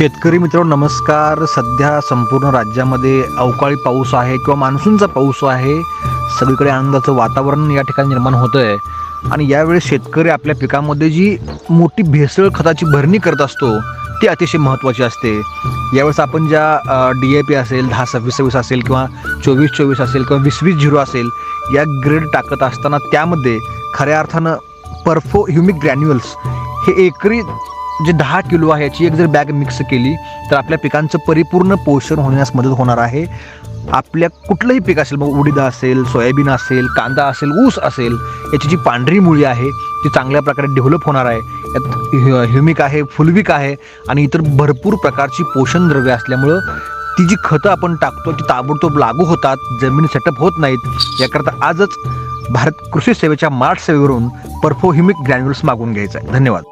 शेतकरी मित्र नमस्कार. सध्या संपूर्ण राज्यामध्ये अवकाळी पाऊस आहे किंवा मान्सूनचा पाऊस आहे. सगळीकडे आनंदाचं वातावरण या ठिकाणी निर्माण होतं आहे आणि यावेळी शेतकरी आपल्या पिकामध्ये जी मोठी भेसळ खताची भरणी करत असतो ती अतिशय महत्त्वाची असते. यावेळेस आपण ज्या डी ए पी असेल दहा सव्वीस सव्वीस असेल किंवा चोवीस चोवीस असेल किंवा वीस वीस झिरो असेल या ग्रेड टाकत असताना त्यामध्ये खऱ्या अर्थानं परफो ह्युमिक ग्रॅन्युअल्स हे एकरी जे दहा किलो आहे याची एक जर बॅग मिक्स केली तर आपल्या पिकांचं परिपूर्ण पोषण होण्यास मदत होणार आहे. आपल्या कुठलंही पीक असेल मग उडीद असेल सोयाबीन असेल कांदा असेल ऊस असेल याची जी पांढरी मुळी आहे ती चांगल्या प्रकारे डेव्हलप होणार आहे. यात ह्यु- ह्युमिक आहे फुलविक आहे आणि इतर भरपूर प्रकारची पोषण द्रव्य असल्यामुळं ती जी खतं आपण टाकतो ती ताबडतोब लागू होतात जमीन सेटअप होत नाहीत याकरता आजच भारत कृषी सेवेच्या मार्ट सेवेवरून परफोहिमिक ग्रॅन्युल्स मागून घ्यायचं आहे. धन्यवाद.